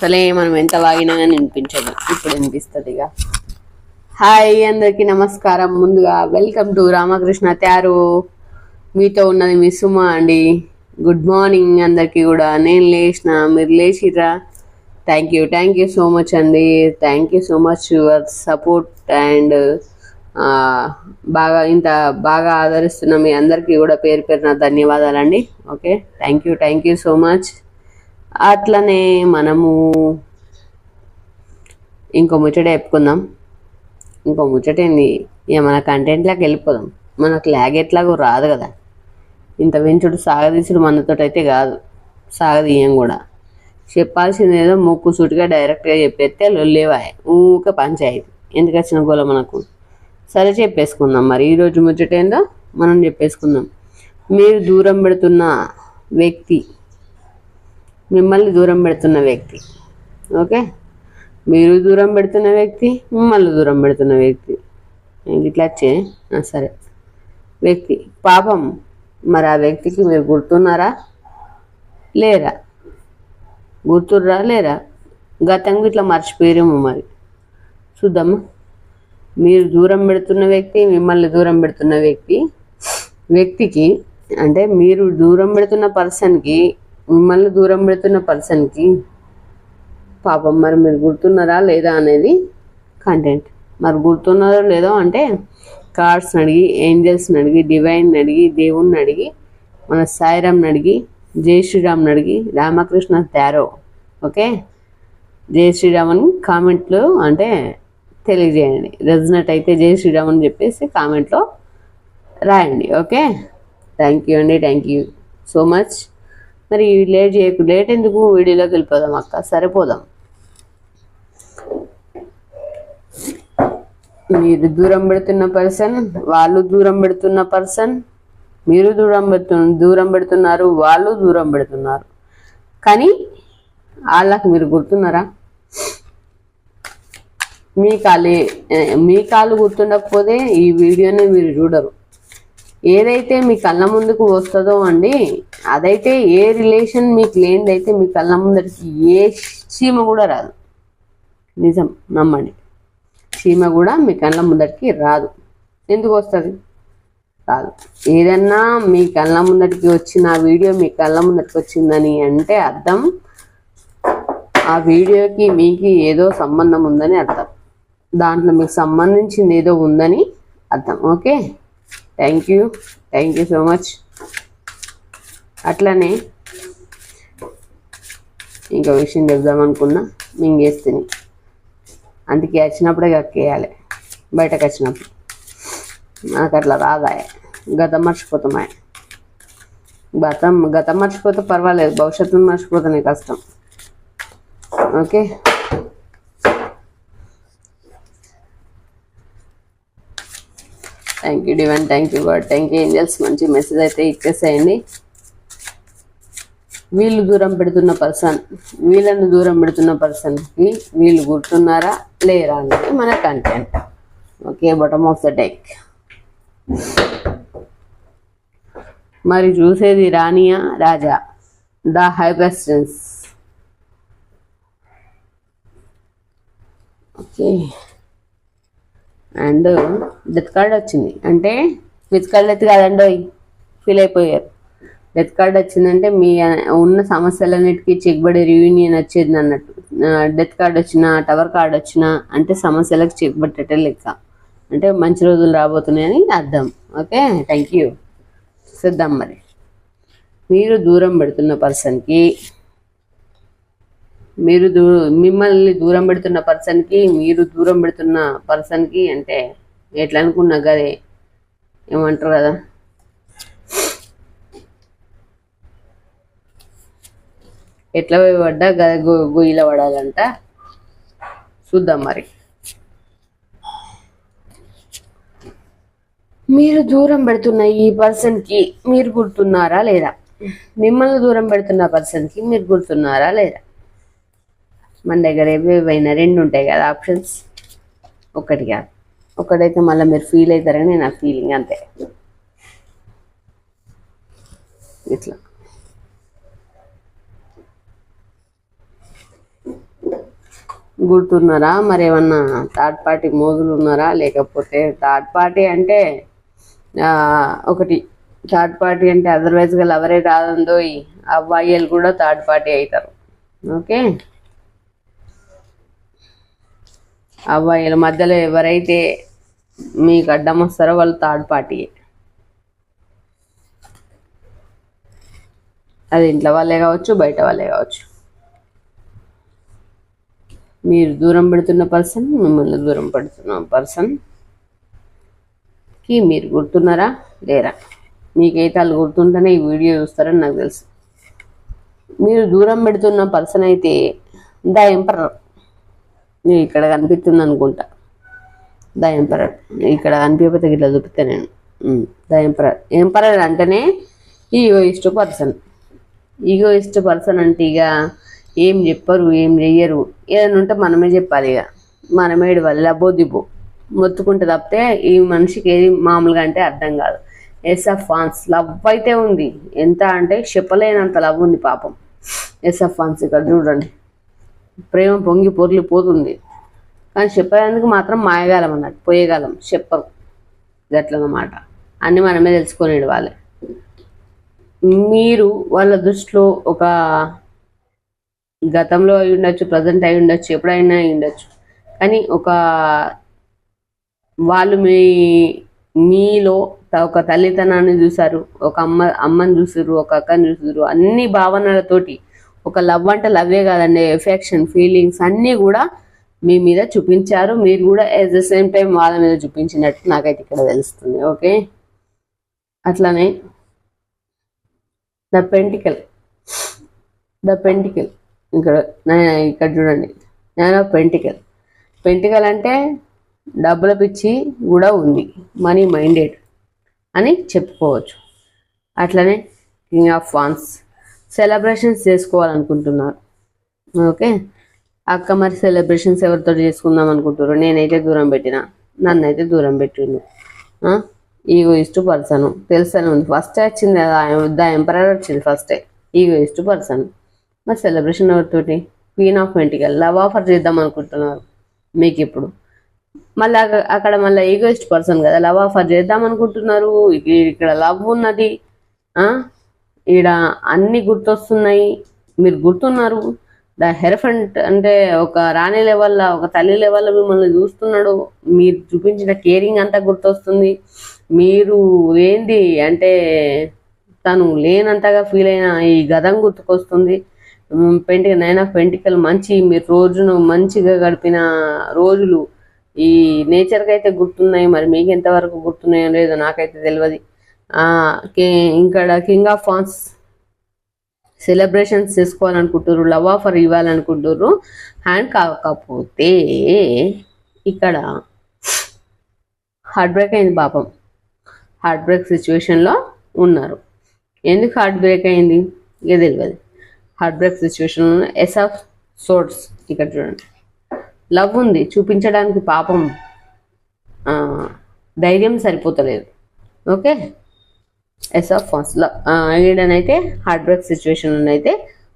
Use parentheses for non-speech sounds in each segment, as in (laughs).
అసలే మనం ఎంత వాగినా కానీ వినిపించదు. ఇప్పుడు వినిపిస్తుంది ఇక హాయ్ అందరికీ నమస్కారం. ముందుగా వెల్కమ్ టు రామకృష్ణ త్యారు. మీతో ఉన్నది మీ సుమ అండి. గుడ్ మార్నింగ్ అందరికీ కూడా. నేను లేచిన మీరు లేచిర్రా? Thank you thank you so much అండి. Thank you so much your support and బాగా ఇంత బాగా ఆదరిస్తున్న మీ అందరికీ కూడా పేరు పేరున ధన్యవాదాలండి. Okay? Thank you thank you so much. అట్లనే మనము ఇంకో ముచ్చట చెప్పుకుందాం. ఇంకో ముచ్చట ఏంది? ఇక మన కంటెంట్లోకి వెళ్ళిపోదాం. మనకు ల్యాగ్ ఎట్లాగో రాదు కదా. ఇంత వెంచుడు సాగదీసుడు మనతో అయితే కాదు. సాగదీయం కూడా. చెప్పాల్సింది ఏదో ముక్కు సూటిగా డైరెక్ట్గా చెప్పేస్తే లొల్లేవా ఊక పంచాయతీ. ఎందుకు వచ్చిన గోల మనకు? సరే చెప్పేసుకుందాం మరి. ఈరోజు ముచ్చట ఏందో మనం చెప్పేసుకుందాం. మీరు దూరం పెడుతున్న వ్యక్తి మిమ్మల్ని దూరం పెడుతున్న వ్యక్తి. ఓకే? మీరు దూరం పెడుతున్న వ్యక్తి మిమ్మల్ని దూరం పెడుతున్న వ్యక్తి. ఇట్లా వచ్చే సరే. వ్యక్తి పాపం. మరి ఆ వ్యక్తికి మీరు గుర్తున్నారా? లేరా? గుర్తుర్రా? లేరా? గతంగా ఇట్లా మర్చిపోయారేమో మరి. చూద్దామా మీరు దూరం పెడుతున్న వ్యక్తి మిమ్మల్ని దూరం పెడుతున్న వ్యక్తి వ్యక్తికి అంటే మీరు దూరం పెడుతున్న పర్సన్కి మిమ్మల్ని దూరం పెడుతున్న పర్సన్కి పాపం మరి మీరు గుర్తున్నారా లేదా అనేది కంటెంట్. మరి గుర్తున్నారో లేదో అంటే కార్డ్స్ని అడిగి ఏంజల్స్ని అడిగి డివైన్ అడిగి దేవుణ్ణి అడిగి మన సాయిరామ్ని అడిగి జై శ్రీరామ్ని అడిగి రామకృష్ణ తారో ఓకే? జై శ్రీరామ్ అని కామెంట్లో అంటే తెలియజేయండి. రెజినట్ అయితే జై శ్రీరామ్ అని చెప్పేసి కామెంట్లో రాయండి ఓకే? థ్యాంక్ యూ అండి థ్యాంక్ యూ సో మచ్. మరి లేట్ చేయకు లేట్ ఎందుకు వీడియోలోకి వెళ్ళిపోదాం అక్క? సరిపోదాం. మీరు దూరం పెడుతున్న పర్సన్ వాళ్ళు దూరం పెడుతున్న పర్సన్. మీరు దూరం పెడుతు దూరం పెడుతున్నారు వాళ్ళు దూరం పెడుతున్నారు. కానీ వాళ్ళకి మీరు గుర్తున్నారా? మీ కాలే మీ కాలు గుర్తుండకపోతే ఈ వీడియోని మీరు చూడరు. ఏదైతే మీ కళ్ళ ముందుకు వస్తుందో అండి అదైతే ఏ రిలేషన్ మీకు లేనిదైతే మీ కళ్ళ ముందరికి ఏ చీమ కూడా రాదు. నిజం నమ్మండి. చీమ కూడా మీ కళ్ళ ముందరికి రాదు. ఎందుకు వస్తుంది? రాదు. ఏదన్నా మీ కళ్ళ ముందరికి వచ్చిన వీడియో మీ కళ్ళ ముందరికి వచ్చిందని అంటే అర్థం ఆ వీడియోకి మీకు ఏదో సంబంధం ఉందని అర్థం. దాంట్లో మీకు సంబంధించింది ఏదో ఉందని అర్థం. Okay? Thank you thank you so much అట్లనే ఇంకో విషయం చెప్దాం అనుకున్నా. మింగేస్తుంది. అందుకే వచ్చినప్పుడే కక్కేయాలి. బయటకు వచ్చినప్పుడు. నాకు అట్లా రాదాయ. గతం మర్చిపోతామాయ. గతం గతం మర్చిపోతే పర్వాలేదు. భవిష్యత్తును మర్చిపోతేనే కష్టం. Okay? Thank you divine thank you god thank you angels మంచి మెసేజ్ అయితే ఇచ్చేసేయండి. వీళ్ళు దూరం పెడుతున్న పర్సన్ వీళ్ళను దూరం పెడుతున్న పర్సన్కి వీళ్ళు గుర్తున్నారా లేరా అనేది మన content okay bottom of the deck మరి చూసేది రానియా రాజా? The high priestess okay and death card వచ్చింది. అంటే డెత్ కార్డ్ కాదండి ఫీల్ అయిపోయారు. డెత్ కార్డ్ వచ్చిందంటే మీ ఉన్న సమస్యలన్నిటికీ చెక్బడి రియూనియన్ వచ్చేది అన్నట్టు. డెత్ కార్డ్ వచ్చినా టవర్ కార్డ్ వచ్చినా అంటే సమస్యలకు చెక్బట్టేటే లెక్క. అంటే మంచి రోజులు రాబోతున్నాయని అర్థం. ఓకే? థ్యాంక్ యూ చూద్దాం మరి. మీరు దూరం పెడుతున్న పర్సన్కి మీరు దూ మిమ్మల్ని దూరం పెడుతున్న పర్సన్కి మీరు దూరం పెడుతున్న పర్సన్కి అంటే ఎట్లా అనుకున్నా కదే ఏమంటారు కదా? ఎట్లా పడ్డా గద గొయ్యిలో పడాలంట? చూద్దాం మరి. మీరు దూరం పెడుతున్న ఈ పర్సన్కి మీరు గుర్తున్నారా లేదా? మిమ్మల్ని దూరం పెడుతున్న పర్సన్కి మీరు గుర్తున్నారా లేదా? మన దగ్గర ఏవేవైనా రెండు ఉంటాయి కదా ఆప్షన్స్? ఒకటి కాదు. ఒకటైతే మళ్ళీ మీరు ఫీల్ అవుతారని నా ఫీలింగ్ అంతే. ఇట్లా. గుర్తున్నారా? మరి ఏమన్నా థర్డ్ పార్టీ మోజులు ఉన్నారా? లేకపోతే థర్డ్ పార్టీ అంటే ఒకటి. థర్డ్ పార్టీ అంటే అదర్వైజ్గా లవరే రాదందో ఈ అబ్బాయిలు కూడా థర్డ్ పార్టీ అవుతారు. ఓకే? అబ్బాయిల మధ్యలో ఎవరైతే మీకు అడ్డం వస్తారో వాళ్ళు థర్డ్ పార్టీ. అది ఇంట్లో వాళ్ళే కావచ్చు బయట వాళ్ళే కావచ్చు. మీరు దూరం పెడుతున్న పర్సన్ మిమ్మల్ని దూరం పెడుతున్న పర్సన్కి మీరు గుర్తున్నారా? లేరా? మీకైతే వాళ్ళు గుర్తుంటేనే ఈ వీడియో చూస్తారని నాకు తెలుసు. మీరు దూరం పెడుతున్న పర్సన్ అయితే ద ఎంపరర్. ఇక్కడ కనిపిస్తుంది అనుకుంటా. ద ఎంపరర్ ఇక్కడ కనిపించకపోతే ఇట్లా చూపిస్తా నేను. ద ఎంపరర్ ఎంపరర్ అంటేనే ఈగోయిస్ట్ పర్సన్. ఈగోయిస్ట్ పర్సన్ అంటే ఇక ఏం చెప్పరు ఏం చెయ్యరు. ఏదైనా ఉంటే మనమే చెప్పాలి ఇక మనమే వల్ల బోధిపో మొత్తుకుంటే తప్పితే ఈ మనిషికి ఏది మామూలుగా అంటే అర్థం కాదు. ఎస్ ఆఫ్ ఫాన్స్ లవ్ అయితే ఉంది. ఎంత అంటే చెప్పలేనంత లవ్ ఉంది పాపం. ఎస్ ఆఫ్ ఫాన్స్ ఇక్కడ చూడండి. ప్రేమ పొంగి పొర్లి పోతుంది. కానీ చెప్పేందుకు మాత్రం మాయగాలం అన్నట్టు పోయేగాలం చెప్పరు గట్లన్నమాట. అన్నీ మనమే తెలుసుకునేది వాళ్ళే. మీరు వాళ్ళ దృష్టిలో ఒక గతంలో అయి ఉండొచ్చు ప్రజెంట్ అయి ఉండొచ్చు ఎప్పుడైనా అయి ఉండొచ్చు. కానీ ఒక వాళ్ళు మీ మీలో ఒక తల్లితనాన్ని చూసారు ఒక అమ్మ అమ్మని చూసారు ఒక అక్కని చూసారు అన్ని భావనలతోటి ఒక లవ్ అంటే లవ్వే కాదండి ఎఫెక్షన్ ఫీలింగ్స్ అన్నీ కూడా మీ మీద చూపించారు. మీరు కూడా ఎట్ ద సేమ్ టైం వాళ్ళ మీద చూపించినట్టు నాకైతే ఇక్కడ తెలుస్తుంది ఓకే అట్లానే ద పెంటికల్ ద పెంటికల్ ఇక్కడ ఇక్కడ చూడండి. నేను పెంటికల్ పెంటికల్ అంటే డబ్బుల పిచ్చి కూడా ఉంది మనీ మైండెడ్ అని చెప్పుకోవచ్చు. అట్లనే కింగ్ ఆఫ్ ఫాన్స్ సెలబ్రేషన్స్ చేసుకోవాలనుకుంటున్నారు. ఓకే? అక్క మరి సెలబ్రేషన్స్ ఎవరితో చేసుకుందాం అనుకుంటారు నేనైతే దూరం పెట్టిన. నన్నైతే దూరం పెట్టిండు. ఈగో ఇష్ట పర్సన్ తెలుసని ఉంది ఫస్ట్ వచ్చింది ద ఎంపరర్ వచ్చింది ఫస్ట్ ఈగో ఇష్ట పర్సన్ మరి సెలబ్రేషన్ ఎవరితోటి? Queen of pentacles love offer చేద్దాం అనుకుంటున్నారు మీకు ఇప్పుడు మళ్ళీ అక్కడ అక్కడ మళ్ళీ ఈగోయిస్ట్ పర్సన్ కదా. లవ్ ఆఫర్ చేద్దాం అనుకుంటున్నారు. ఇక్కడ లవ్ ఉన్నది. ఆ? ఈడ అన్ని గుర్తొస్తున్నాయి. మీరు గుర్తున్నారు? ద హెరఫెంట్ అంటే ఒక రాణి లెవెల్లో ఒక తల్లి లెవెల్లో మిమ్మల్ని చూస్తున్నాడు. మీరు చూపించిన కేరింగ్ అంతా గుర్తొస్తుంది. మీరు ఏంది అంటే తను లేనంతగా ఫీల్ అయిన ఈ గతం గుర్తుకొస్తుంది. పెంటిక నైన్ ఆఫ్ పెంటికల్ మంచి మీరు రోజును మంచిగా గడిపిన రోజులు. ఈ నేచర్కి అయితే గుర్తున్నాయి. మరి మీకు ఎంతవరకు గుర్తున్నాయో లేదో నాకైతే తెలియదు ఇక్కడ కింగ్ ఆఫ్ ఫాన్స్ సెలబ్రేషన్స్ చేసుకోవాలనుకుంటున్నారు లవ్ ఆఫర్ ఇవ్వాలనుకుంటున్నారు హ్యాండ్ కాకపోతే ఇక్కడ హార్ట్ బ్రేక్ అయింది పాపం. హార్ట్ బ్రేక్ సిచ్యువేషన్లో ఉన్నారు. ఎందుకు హార్ట్ బ్రేక్ అయింది? ఇక తెలియదు. హార్ట్ బ్రేక్ సిచ్యువేషన్లో ఎస్ ఆఫ్ సోర్ట్స్ ఇక్కడ చూడండి. లవ్ ఉంది చూపించడానికి పాపం. ధైర్యం సరిపోతలేదు. ఓకే ఎస్ ఆఫ్ ఫాన్స్ ఈడనైతే హార్డ్ వర్క్ సిచ్యువేషన్ అయితే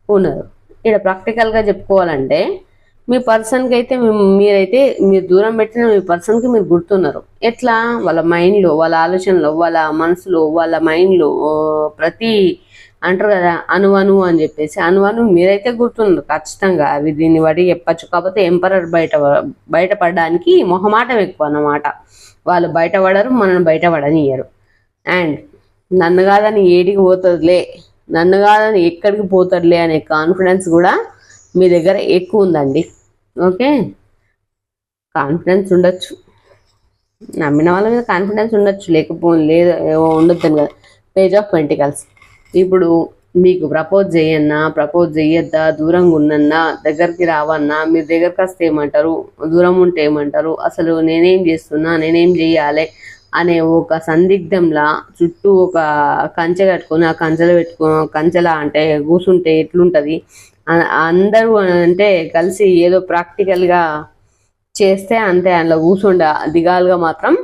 ఉన్నారు. ఇక్కడ ప్రాక్టికల్గా చెప్పుకోవాలంటే మీ పర్సన్కి అయితే మీరైతే మీరు దూరం పెట్టిన మీ పర్సన్కి మీరు గుర్తున్నారు. ఎట్లా? వాళ్ళ మైండ్లో వాళ్ళ ఆలోచనలో వాళ్ళ మనసులో వాళ్ళ మైండ్లో ప్రతి అంటారు కదా అనువను అని చెప్పేసి అనువను మీరైతే గుర్తున్నారు ఖచ్చితంగా. అవి దీన్ని బట్టి చెప్పచ్చు. కాకపోతే ఎంపరర్ బయట బయటపడడానికి మొహమాటం ఎక్కువ అన్నమాట. వాళ్ళు బయటపడరు మనల్ని బయటపడనియరు. అండ్ నన్ను కాదని ఏడికి పోతుందిలే నన్ను కాదని ఎక్కడికి పోతాడులే అనే కాన్ఫిడెన్స్ కూడా మీ దగ్గర ఎక్కువ ఉందండి. ఓకే? కాన్ఫిడెన్స్ ఉండొచ్చు. నమ్మిన వాళ్ళ మీద కాన్ఫిడెన్స్ ఉండొచ్చు లేకపోతే లేదు ఉండొద్దని కదా. పేజ్ ఆఫ్ పెంటికల్స్ ఇప్పుడు మీకు ప్రపోజ్ చేయన్నా ప్రపోజ్ చేయొద్దా దూరంగా ఉన్నన్నా దగ్గరికి రావన్నా మీరు దగ్గరికి వస్తే ఏమంటారు? దూరం ఉంటే ఏమంటారు? అసలు నేనేం చేస్తున్నా నేనేం చేయాలి? అనే ఒక సందిగ్ధంలా చుట్టూ ఒక కంచె కట్టుకొని ఆ కంచెలో పెట్టుకో కంచెలా అంటే కూర్చుంటే ఎట్లుంటుంది? అందరూ అంటే కలిసి ఏదో ప్రాక్టికల్గా చేస్తే అంతే అందులో కూర్చుండే దిగాలుగా మాత్రం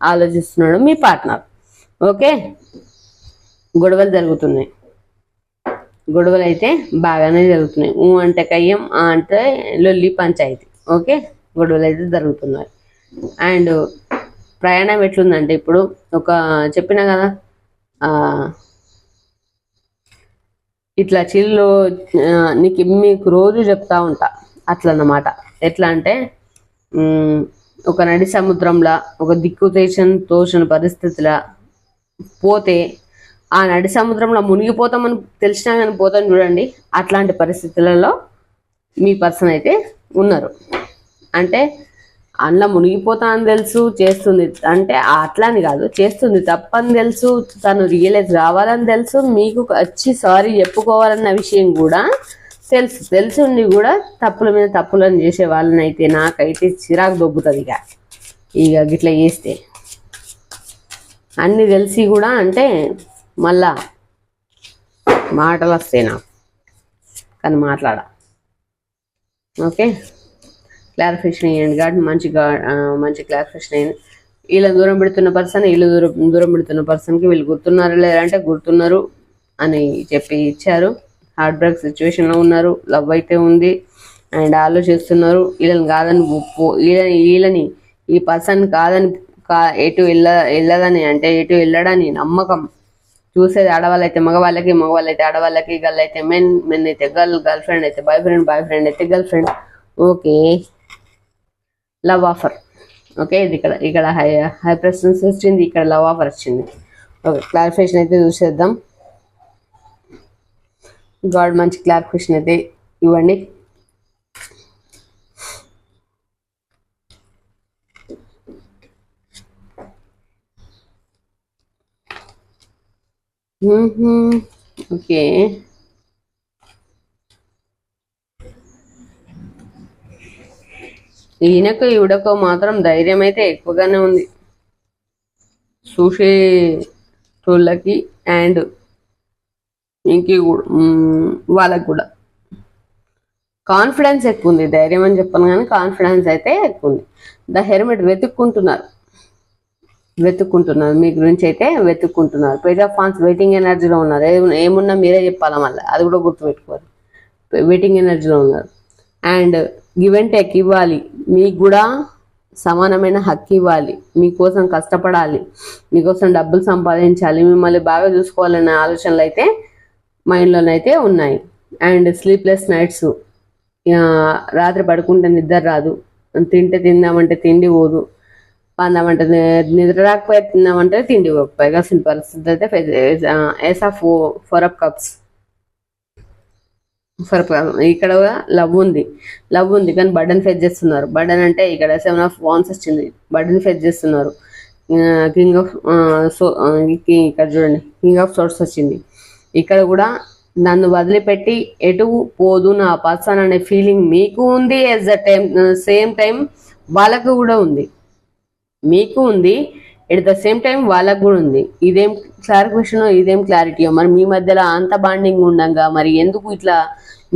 ఆలోచిస్తున్నాడు మీ పార్ట్నర్. ఓకే? గొడవలు జరుగుతున్నాయి. గొడవలు అయితే బాగానే జరుగుతున్నాయి. ఊ అంటే కయ్యం ఆ అంటే లొల్లి పంచాయతీ. ఓకే? గొడవలు అయితే జరుగుతున్నాయి. అండ్ ప్రయాణం ఎట్లుందంటే ఇప్పుడు ఒక చెప్పిన కదా ఇట్లా చిల్లు నీకు మీకు రోజు చెప్తా ఉంటా అట్లా అన్నమాట ఎట్లా అంటే ఒక నడి సముద్రంలో ఒక దిక్కు తేచని తోచిన పరిస్థితిలో పోతే ఆ నడి సముద్రంలో మునిగిపోతామని తెలిసినా కానీ పోతాం చూడండి అట్లాంటి పరిస్థితులలో మీ పర్సన్ అయితే ఉన్నారు. అంటే అందులో మునిగిపోతా అని తెలుసు చేస్తుంది. అంటే అట్లా అని కాదు చేస్తుంది. తప్పని తెలుసు తను రియలైజ్ రావాలని తెలుసు. మీకు వచ్చి సారీ చెప్పుకోవాలన్న విషయం కూడా తెలుసు. తెలుసుండి కూడా తప్పుల మీద తప్పులను చేసే వాళ్ళని అయితే నాకైతే చిరాకు దొబ్బుతుంది ఇక. ఇక గిట్లా చేస్తే. అన్ని తెలిసి కూడా అంటే మళ్ళా మాటలు వస్తాయి నాకు. కానీ మాట్లాడ. ఓకే? క్లారిఫికేషన్ అయ్యండి కాబట్టి మంచిగా మంచి క్లారిఫికేషన్ అయ్యింది వీళ్ళ దూరం పెడుతున్న పర్సన్ వీళ్ళు దూరం దూరం పెడుతున్న పర్సన్కి వీళ్ళు గుర్తున్నారా లేదంటే గుర్తున్నారు అని చెప్పి ఇచ్చారు. హార్ట్ బ్రేక్ సిచ్యువేషన్లో ఉన్నారు లవ్ అయితే ఉంది అండ్ ఆలోచిస్తున్నారు. వీళ్ళని కాదని ఒప్పు వీళ్ళని వీళ్ళని ఈ పర్సన్ కాదని కా ఎటు వెళ్ళ వెళ్ళదని అంటే ఎటు వెళ్ళడని నమ్మకం. చూసేది ఆడవాళ్ళు అయితే మగవాళ్ళకి మగవాళ్ళు అయితే ఆడవాళ్ళకి గర్ల్ అయితే మెన్ మెన్ అయితే గర్ల్ గర్ల్ ఫ్రెండ్ అయితే బాయ్ ఫ్రెండ్ బాయ్ ఫ్రెండ్ అయితే girl friend okay. Love offer. Okay ఇది ఇక్కడ ఇక్కడ హై హై ప్రెసెన్స్ వచ్చింది ఇక్కడ లవ్ ఆఫర్ వచ్చింది ఓకే క్లారిఫికేషన్ అయితే చూసేద్దాం. గాడ్ మంచి క్లారిఫికేషన్ అయితే ఇవ్వండి. ఓకే. ఈయనకు ఈవిడకు మాత్రం ధైర్యం అయితే ఎక్కువగానే ఉంది. చూసే వాళ్ళకి అండ్ ఇంక వాళ్ళకి కూడా. కాన్ఫిడెన్స్ ఎక్కువ ఉంది ధైర్యం అని చెప్పాను కానీ కాన్ఫిడెన్స్ అయితే ఎక్కువ ఉంది ద హెర్మిట్ వెతుక్కుంటున్నారు. వెతుక్కుంటున్నారు మీ గురించి అయితే వెతుక్కుంటున్నారు. పేజ్ ఆఫ్ ఫాన్స్ వెయిటింగ్ ఎనర్జీలో ఉన్నారు. ఏమున్నా మీరే చెప్పాలా మళ్ళీ? అది కూడా గుర్తుపెట్టుకోవాలి. వెయిటింగ్ ఎనర్జీలో ఉన్నారు. అండ్ గివ్ అండ్ టెక్ ఇవ్వాలి. మీకు కూడా సమానమైన హక్కు ఇవ్వాలి. మీకోసం కష్టపడాలి. మీకోసం డబ్బులు సంపాదించాలి. మిమ్మల్ని బాగా చూసుకోవాలనే ఆలోచనలు అయితే మైండ్లోనైతే ఉన్నాయి. అండ్ స్లీప్లెస్ నైట్స్ రాత్రి పడుకుంటే నిద్ర రాదు. తింటే తిందామంటే తిండి పోదు. పందామంటే నిద్ర రాకపోయి తిందామంటే తిండి పోకపోయి అసలు పరిస్థితి అయితే ace of four up cups. For ఇక్కడ లవ్ ఉంది. లవ్ ఉంది కానీ బర్డన్ ఫేస్ చేస్తున్నారు. బర్డన్ అంటే ఇక్కడ సెవెన్ ఆఫ్ వాన్స్ వచ్చింది. బర్డన్ ఫేస్ చేస్తున్నారు. కింగ్ ఆఫ్ సో ఇక్కడ చూడండి. కింగ్ ఆఫ్ సోర్స్ వచ్చింది. ఇక్కడ కూడా నన్ను వదిలిపెట్టి ఎటు పోదు నా పర్సన్ అనే ఫీలింగ్ మీకు ఉంది. At the time same time వాళ్ళకు కూడా ఉంది. మీకు ఉంది. ఎట్ ద సేమ్ టైం వాళ్ళకు కూడా ఉంది. ఇదేం క్లారిఫికేషన్ ఇదేం క్లారిటీయో మరి మీ మధ్యలో అంత బాండింగ్ ఉండగా? మరి ఎందుకు ఇట్లా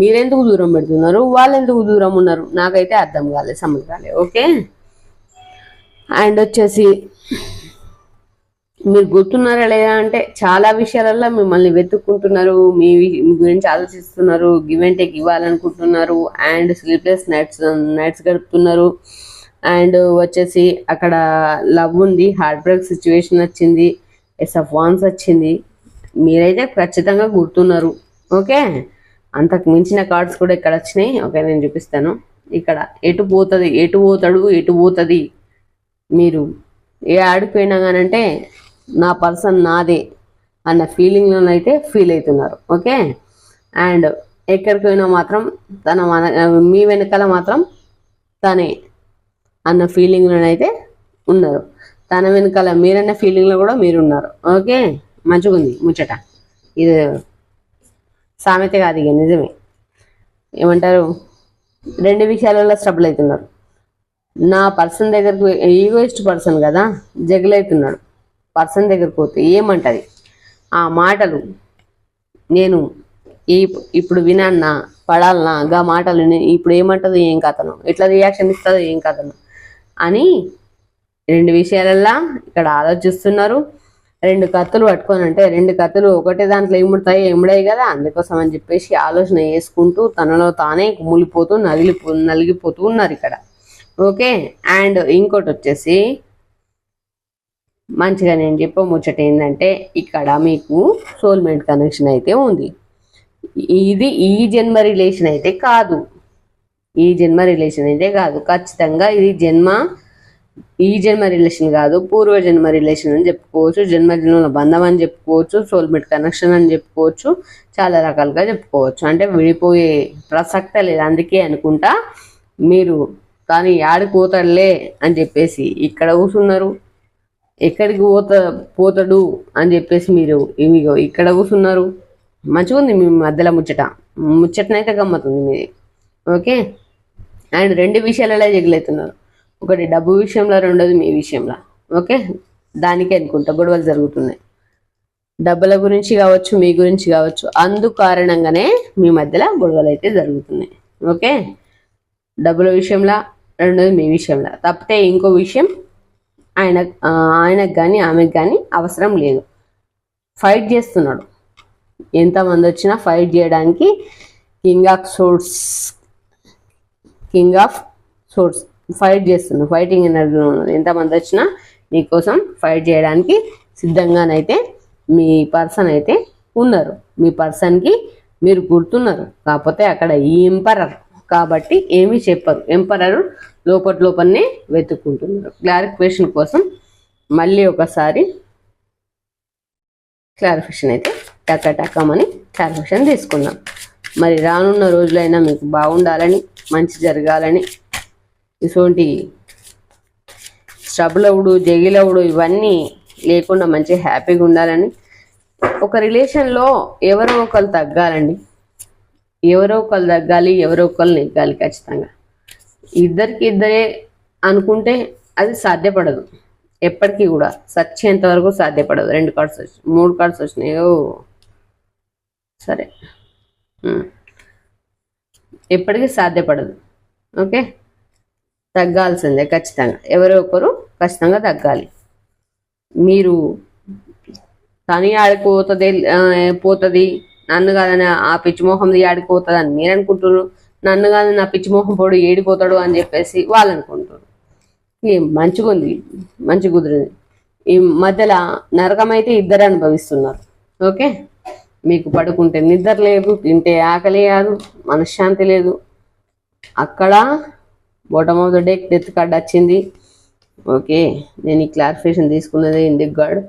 మీరెందుకు దూరం పెడుతున్నారు? వాళ్ళు ఎందుకు దూరం ఉన్నారు? నాకైతే అర్థం కాలేదు సమజ్ కాలేదు. ఓకే అండ్ వచ్చేసి మీరు గుర్తున్నారా లేదా అంటే చాలా విషయాలలో మిమ్మల్ని వెతుక్కుంటున్నారు మీ మీ గురించి ఆలోచిస్తున్నారు గివ్ అండ్ టేక్ ఇవ్వాలనుకుంటున్నారు అండ్ స్లీప్లెస్ నైట్స్ నైట్స్ గడుపుతున్నారు. అండ్ వచ్చేసి అక్కడ లవ్ ఉంది హార్ట్ బ్రేక్ సిచ్యువేషన్ వచ్చింది ఎస్ ఆఫ్ వాన్స్ వచ్చింది. మీరైతే ఖచ్చితంగా గుర్తున్నారు ఓకే? అంతకు మించిన కార్డ్స్ కూడా ఇక్కడ వచ్చినాయి. ఓకే నేను చూపిస్తాను. ఇక్కడ ఎటు పోతుంది ఎటు పోతాడు ఎటు పోతుంది? మీరు ఏ ఆడిపోయినా కానంటే నా పర్సన్ నాదే అన్న ఫీలింగ్లోనైతే ఫీల్ అవుతున్నారు ఓకే? అండ్ ఎక్కడికి పోయినా మాత్రం తన మన మీ వెనకాల మాత్రం తనే. అన్న ఫీలింగ్లోనైతే ఉన్నారు. తన వెనకాల మీరన్న ఫీలింగ్లో కూడా మీరు ఉన్నారు ఓకే? మంచిగా ఉంది ముచ్చట. ఇది సామెత కాదు ఇక నిజమే. ఏమంటారు? రెండు విషయాలలో స్ట్రబుల్ అవుతున్నారు. నా పర్సన్ దగ్గరకు ఈగోయిస్ట్ పర్సన్ కదా జగలవుతున్నాడు పర్సన్ దగ్గరకు పోతే ఏమంటది? ఆ మాటలు నేను ఈ ఇప్పుడు వినన్నా పడాలనా గా మాటలు ఇప్పుడు ఏమంటదో ఏం కథను ఎట్లా రియాక్షన్ ఇస్తుందో ఏం కథను. అని రెండు విషయాలల్లా ఇక్కడ ఆలోచిస్తున్నారు. రెండు కత్తులు పట్టుకొని అంటే రెండు కత్తులు ఒకటే దాంట్లో ఏముడతాయి ఏముడాయి కదా అందుకోసం అని చెప్పేసి ఆలోచన చేసుకుంటూ తనలో తానే కుమిలిపోతూ నలిగిపో నలిగిపోతూ ఉన్నారు ఇక్కడ. ఓకే అండ్ ఇంకోటి వచ్చేసి మంచిగా నేను చెప్పే ముచ్చట ఏంటంటే ఇక్కడ మీకు సోల్మేట్ కనెక్షన్ అయితే ఉంది. ఇది ఈ జన్మ రిలేషన్ అయితే కాదు. ఈ జన్మ రిలేషన్ అయితే కాదు. ఖచ్చితంగా ఇది జన్మ ఈ జన్మ రిలేషన్ కాదు. పూర్వ జన్మ రిలేషన్ అని చెప్పుకోవచ్చు జన్మ జన్మల బంధం అని చెప్పుకోవచ్చు సోల్మేట్ కనెక్షన్ అని చెప్పుకోవచ్చు చాలా రకాలుగా చెప్పుకోవచ్చు. అంటే విడిపోయే ప్రసక్త లేదు. అందుకే అనుకుంటా మీరు కానీ యాడికి పోతాడులే అని చెప్పేసి ఇక్కడ కూర్చున్నారు ఎక్కడికి పోత పోతాడు అని చెప్పేసి మీరు ఇవిగో ఇక్కడ కూర్చున్నారు. మంచిగా ఉంది మీ మధ్యలో ముచ్చట. ముచ్చటనైతే గమ్మతుంది మీది. ఓకే? అండ్ రెండు విషయాలలో జగలవుతున్నారు ఒకటి డబ్బు విషయంలో రెండోది మీ విషయంలో. ఓకే? దానికే అనుకుంటా గొడవలు జరుగుతున్నాయి. డబ్బుల గురించి కావచ్చు మీ గురించి కావచ్చు అందు కారణంగానే మీ మధ్యలో గొడవలు అయితే జరుగుతున్నాయి. ఓకే? డబ్బుల విషయంలో రెండోది మీ విషయంలో. తప్పితే ఇంకో విషయం ఆయన ఆయనకు కానీ ఆమెకు కానీ అవసరం లేదు. ఫైట్ చేస్తున్నాడు. ఎంతమంది వచ్చినా ఫైట్ చేయడానికి king of swords king of swords fight చేస్తుంది. ఫైటింగ్ ఎనర్జీలో ఉన్నది. ఎంతమంది వచ్చినా మీకోసం ఫైట్ చేయడానికి సిద్ధంగానైతే మీ పర్సన్ అయితే ఉన్నారు. మీ పర్సన్కి మీరు గుర్తున్నారు. కాకపోతే అక్కడ ఈ ఎంపరర్ కాబట్టి ఏమీ చెప్పరు. ఎంపరర్ లోపటి లోపలనే వెతుక్కుంటున్నారు. క్లారిఫికేషన్ కోసం మళ్ళీ ఒకసారి క్లారిఫికేషన్ అయితే టక్క టక్కమని క్లారిఫికేషన్ తీసుకుందాం. మరి రానున్న రోజులైనా మీకు బాగుండాలని మంచి జరగాలని ఇటువంటి స్ట్రబులవుడు జగిలవుడు ఇవన్నీ లేకుండా మంచి హ్యాపీగా ఉండాలని ఒక రిలేషన్లో ఎవరో ఒకరు తగ్గాలండి. ఎవరో ఒకరు తగ్గాలి ఎవరో ఒకరు నెగ్గాలి ఖచ్చితంగా. ఇద్దరికి ఇద్దరే అనుకుంటే అది సాధ్యపడదు. ఎప్పటికీ కూడా సచ్చేంత వరకు సాధ్యపడదు. రెండు కార్డ్స్ వచ్చి మూడు కార్డ్స్ వచ్చినాయి సరే. ఎప్పటికీ సాధ్యపడదు. ఓకే? తగ్గాల్సిందే ఖచ్చితంగా. ఎవరో ఒకరు ఖచ్చితంగా తగ్గాలి. మీరు తని ఆడిపోతుంది పోతుంది నన్ను కాదని ఆ పిచ్చిమోహంది ఆడిపోతుంది అని మీరు అనుకుంటున్నారు నన్ను కాదని నా పిచ్చిమోహం పోడు ఏడిపోతాడు అని చెప్పేసి వాళ్ళు అనుకుంటారు మంచిగా ఉంది మంచి కుదిరింది. ఈ మధ్యలో నరకం అయితే ఇద్దరు అనుభవిస్తున్నారు. ఓకే? మీకు పడుకుంటే నిద్ర లేదు తింటే ఆకలి కాదు మనశ్శాంతి లేదు. అక్కడ bottom of the day death card వచ్చింది. ఓకే నేను ఈ క్లారిఫికేషన్ తీసుకున్నది ఇందుకు god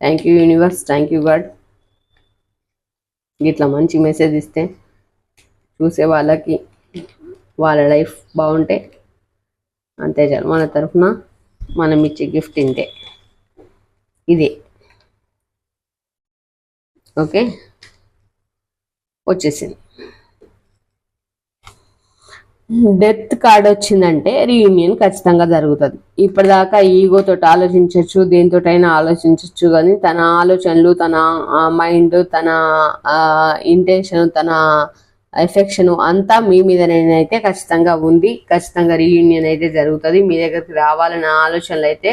thank you universe thank you god ఇట్లా మంచి మెసేజ్ ఇస్తే చూసే వాళ్ళకి వాళ్ళ లైఫ్ బాగుంటే అంతే చాలు. మన తరఫున మనం ఇచ్చే గిఫ్ట్ ఇంతే ఇదే. ఓకే? వచ్చేసింది. డెత్ కార్డ్ వచ్చిందంటే రీయూనియన్ ఖచ్చితంగా జరుగుతుంది. ఇప్పటిదాకా ఈగోతో ఆలోచించవచ్చు దేనితోటైనా ఆలోచించవచ్చు కానీ తన ఆలోచనలు తన మైండ్ తన ఇంటెన్షన్ తన ఎఫెక్షన్ అంతా మీ మీదనైతే ఖచ్చితంగా ఉంది. ఖచ్చితంగా రీయూనియన్ అయితే జరుగుతుంది. మీ దగ్గరికి రావాలన్న ఆలోచనలు అయితే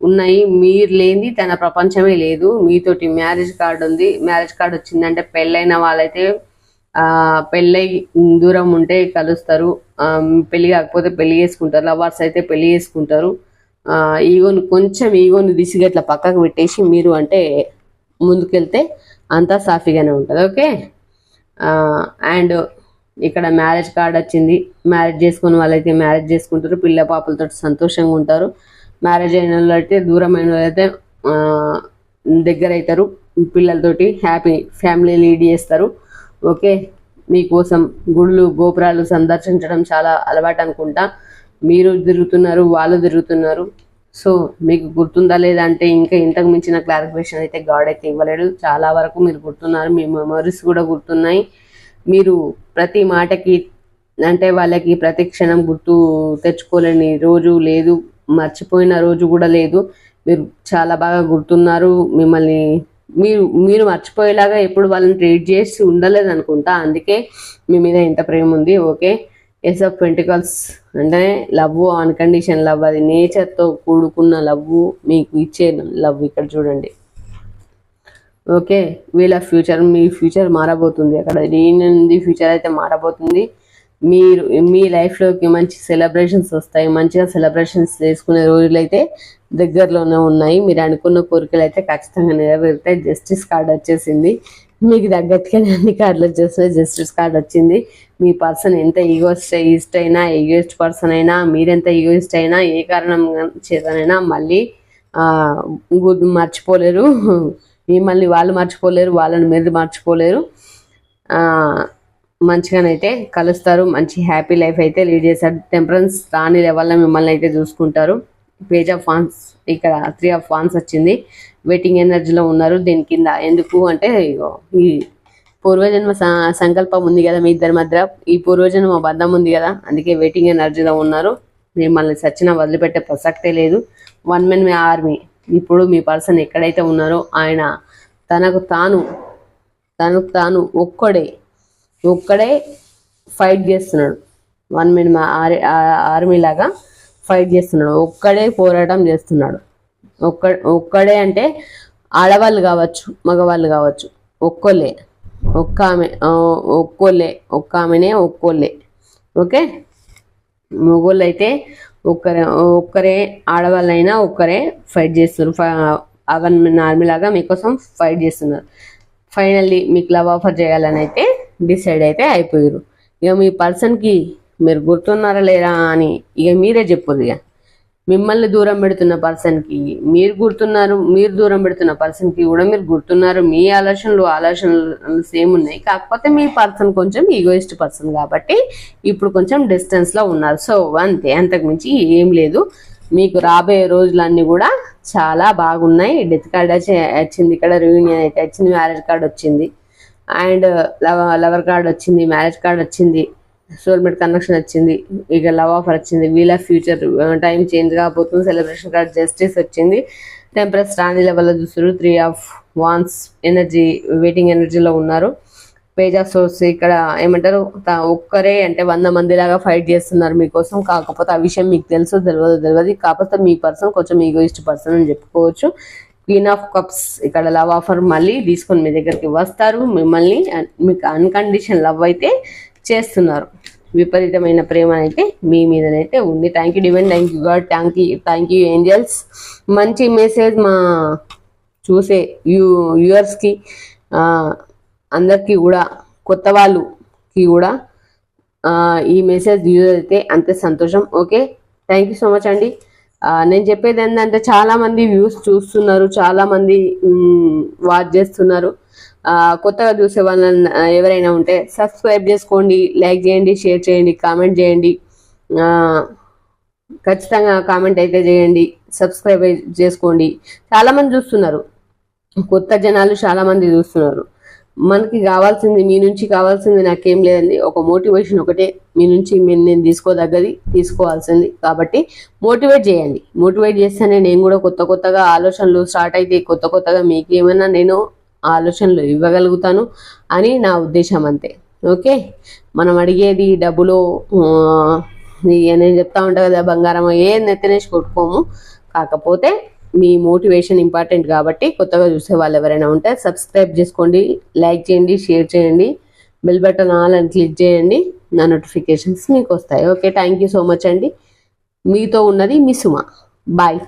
ఉన్నాయి. మీరు లేనిది తన ప్రపంచమే లేదు. మీతోటి మ్యారేజ్ కార్డు ఉంది. మ్యారేజ్ కార్డు వచ్చిందంటే పెళ్ళైన వాళ్ళైతే పెళ్ళై దూరం ఉంటే కలుస్తారు. పెళ్ళి కాకపోతే పెళ్ళి చేసుకుంటారు. లవర్స్ అయితే పెళ్ళి చేసుకుంటారు. ఈగోను కొంచెం ఈగోను దిసిగా ఇట్లా పక్కకు పెట్టేసి మీరు అంటే ముందుకెళ్తే అంతా సాఫీగానే ఉంటుంది. ఓకే? అండ్ ఇక్కడ మ్యారేజ్ కార్డ్ వచ్చింది. మ్యారేజ్ చేసుకున్న వాళ్ళైతే మ్యారేజ్ చేసుకుంటారు. పిల్ల పాపలతో సంతోషంగా ఉంటారు. మ్యారేజ్ అయిన వాళ్ళు అయితే దూరమైన వాళ్ళైతే అయితే దగ్గర అవుతారు పిల్లలతోటి హ్యాపీ ఫ్యామిలీ లీడ్ చేస్తారు. ఓకే? మీకోసం గుళ్ళు గోపురాలు సందర్శించడం చాలా అలవాటు అనుకుంటా. మీరు తిరుగుతున్నారు వాళ్ళు తిరుగుతున్నారు. సో మీకు గుర్తుందా లేదా అంటే ఇంకా ఇంతకు మించిన క్లారిఫికేషన్ అయితే గాడ్ అయితే ఇవ్వలేడు. చాలా వరకు మీరు గుర్తున్నారు మీ మెమరీస్ కూడా గుర్తున్నాయి. మీరు ప్రతి మాటకి అంటే వాళ్ళకి ప్రతి క్షణం గుర్తు తెచ్చుకోలేని రోజు లేదు. మర్చిపోయిన రోజు కూడా లేదు. మీరు చాలా బాగా గుర్తున్నారు. మిమ్మల్ని మీరు మీరు మర్చిపోయేలాగా ఎప్పుడు వాళ్ళని ట్రీట్ చేసి ఉండలేదు అనుకుంటా అందుకే మీ మీద ఇంత ప్రేమ ఉంది. ఓకే? ఎస్ ఆఫ్ పెంటికల్స్ అంటే లవ్ అన్కండిషన్ లవ్. అది నేచర్తో కూడుకున్న లవ్ మీకు ఇచ్చే లవ్ ఇక్కడ చూడండి. ఓకే? వీళ్ళ ఫ్యూచర్ మీ ఫ్యూచర్ మారబోతుంది. అక్కడ దీని ఫ్యూచర్ అయితే మారబోతుంది. మీరు మీ లైఫ్లోకి మంచి సెలబ్రేషన్స్ వస్తాయి. మంచిగా సెలబ్రేషన్స్ చేసుకునే రోజులు అయితే దగ్గరలోనే ఉన్నాయి. మీరు అనుకున్న కోరికలు అయితే ఖచ్చితంగా నెరవేరుతాయి. జస్టిస్ కార్డ్ వచ్చేసింది. మీకు తగ్గట్టుగానే అన్ని కార్డులు వచ్చేస్తాయి జస్టిస్ కార్డ్ వచ్చింది. మీ పర్సన్ ఎంత ఈగోస్ట్ ఈస్ట్ అయినా ఈగోస్ట్ పర్సన్ అయినా మీరెంత ఈగోయిస్ట్ అయినా ఏ కారణం చేతనైనా మళ్ళీ గుడ్ మర్చిపోలేరు. (laughs) మిమ్మల్ని వాళ్ళు మర్చిపోలేరు వాళ్ళని మీరు మర్చిపోలేరు. మంచిగానైతే కలుస్తారు మంచి హ్యాపీ లైఫ్ అయితే లీడ్ చేస్తారు. టెంపరెన్స్ రాని లెవెల్లో మిమ్మల్ని అయితే చూసుకుంటారు. పేజ్ ఆఫ్ ఫాన్స్ ఇక్కడ త్రీ ఆఫ్ ఫాన్స్ వచ్చింది. వెయిటింగ్ ఎనర్జీలో ఉన్నారు. దీని కింద ఎందుకు అంటే ఈ పూర్వజన్మ సంకల్పం ఉంది కదా మీ ఇద్దరి మధ్య. ఈ పూర్వజన్మ బంధం ఉంది కదా అందుకే వెయిటింగ్ ఎనర్జీలో ఉన్నారు. మిమ్మల్ని సచిన వదిలిపెట్టే ప్రసక్తే లేదు. వన్ మెన్ మీ ఆర్మీ ఇప్పుడు మీ పర్సన్ ఎక్కడైతే ఉన్నారో ఆయన తనకు తాను తనకు తాను ఒక్కడే ఒక్కడే ఫైట్ చేస్తున్నాడు. వన్ మెన్ ఆర్మీ లాగా ఫైట్ చేస్తున్నాడు. ఒక్కడే పోరాటం చేస్తున్నాడు. ఒక్క ఒక్కడే అంటే ఆడవాళ్ళు కావచ్చు మగవాళ్ళు కావచ్చు ఒక్కోలే ఒక్క ఆమె ఒక్కోలే ఒక్క ఆమెనే ఒక్కోలే ఓకే? మొగోళ్ళు అయితే ఒక్కరే ఒక్కరే ఆడవాళ్ళైనా ఒక్కరే ఫైట్ చేస్తున్నారు. అవన్ ఆర్మీ లాగా మీకోసం ఫైట్ చేస్తున్నారు. ఫైనల్లీ మీకు లవ్ ఆఫర్ చేయాలని అయితే డిసైడ్ అయితే అయిపోయారు ఇక మీ పర్సన్కి మీరు గుర్తున్నారా లేరా అని ఇక మీరే చెప్పదు ఇక మిమ్మల్ని దూరం పెడుతున్న పర్సన్కి మీరు గుర్తున్నారు మీరు దూరం పెడుతున్న పర్సన్కి కూడా మీరు గుర్తున్నారు. మీ ఆలోచనలు ఆలోచనలు సేమ్ ఉన్నాయి. కాకపోతే మీ పర్సన్ కొంచెం ఈగోయిస్ట్ పర్సన్ కాబట్టి ఇప్పుడు కొంచెం డిస్టెన్స్లో ఉన్నారు. సో అంతే. అంతకుమించి ఏం లేదు. మీకు రాబోయే రోజులన్నీ కూడా చాలా బాగున్నాయి. డెత్ కార్డ్ వచ్చింది. ఇక్కడ రియూనియన్ అయితే వచ్చింది. మ్యారేజ్ కార్డ్ వచ్చింది. అండ్ లవ్ లవర్ కార్డ్ వచ్చింది మ్యారేజ్ కార్డ్ వచ్చింది సోల్మేట్ కనెక్షన్ వచ్చింది ఇక లవ్ ఆఫర్ వచ్చింది wheel of future time change కాబోతుంది సెలబ్రేషన్ కార్డ్ జస్టిస్ వచ్చింది. టెంపరెన్స్ రాని లెవెల్లో చూస్తారు three of wands energy waiting ఎనర్జీలో ఉన్నారు. పేజ్ ఆఫ్ సోర్స్ ఇక్కడ ఏమంటారు త- ఒక్కరే అంటే వంద మంది లాగా ఫైట్ చేస్తున్నారు మీకోసం. కాకపోతే ఆ విషయం మీకు తెలుసు తెలియదు తెలియదు. కాకపోతే మీ పర్సన్ కొంచెం ఈగోయిస్ట్ పర్సన్ అని చెప్పుకోవచ్చు. క్వీన్ ఆఫ్ కప్స్ ఇక్కడ లవ్ ఆఫర్ మళ్ళీ తీసుకొని మీ దగ్గరికి వస్తారు. మిమ్మల్ని మీకు అన్కండిషన్ లవ్ అయితే చేస్తున్నారు. విపరీతమైన ప్రేమ అయితే మీ మీదనైతే ఉంది. Thank you divine thank you god thank you thank you angels మంచి మెసేజ్ మా చూసే యూ యూయర్స్కి అందరికీ కూడా కొత్త వాళ్ళకి కూడా ఈ మెసేజ్ యూజ్ అయితే అంతే సంతోషం. Okay thank you so much అండి నేను చెప్పేది ఏంటంటే చాలా మంది వ్యూస్ చూస్తున్నారు చాలా మంది వాచ్ చేస్తున్నారు. కొత్తగా చూసే వాళ్ళని ఎవరైనా ఉంటే సబ్స్క్రైబ్ చేసుకోండి లైక్ చేయండి షేర్ చేయండి కామెంట్ చేయండి. ఖచ్చితంగా కామెంట్ అయితే చేయండి సబ్స్క్రైబ్ చేసుకోండి. చాలా మంది చూస్తున్నారు. కొత్త జనాలు చాలా మంది చూస్తున్నారు. మనకి కావాల్సింది మీ నుంచి కావాల్సింది నాకేం లేదండి. ఒక మోటివేషన్ ఒకటే మీ నుంచి మీరు నేను తీసుకోదగ్గది తీసుకోవాల్సింది. కాబట్టి మోటివేట్ చేయండి. మోటివేట్ చేస్తేనే నేను కూడా కొత్త కొత్తగా ఆలోచనలు స్టార్ట్ అయితే కొత్త కొత్తగా మీకు ఏమైనా నేను ఆలోచనలు ఇవ్వగలుగుతాను అని నా ఉద్దేశం అంతే. ఓకే? మనం అడిగేది డబ్బులు నేను చెప్తా ఉంటా కదా బంగారం ఏ నెత్తనేసి కొట్టుకోము. కాకపోతే మీ మోటివేషన్ ఇంపార్టెంట్ కాబట్టి కొత్తగా చూసే వాళ్ళు ఎవరైనా ఉంటే సబ్స్క్రైబ్ చేసుకోండి లైక్ చేయండి షేర్ చేయండి బెల్ బటన్ ఆల్ అని క్లిక్ చేయండి నా నోటిఫికేషన్స్ మీకు వస్తాయి. Okay thank you so much అండి. మీతో ఉన్నది మీ సుమ బాయ్.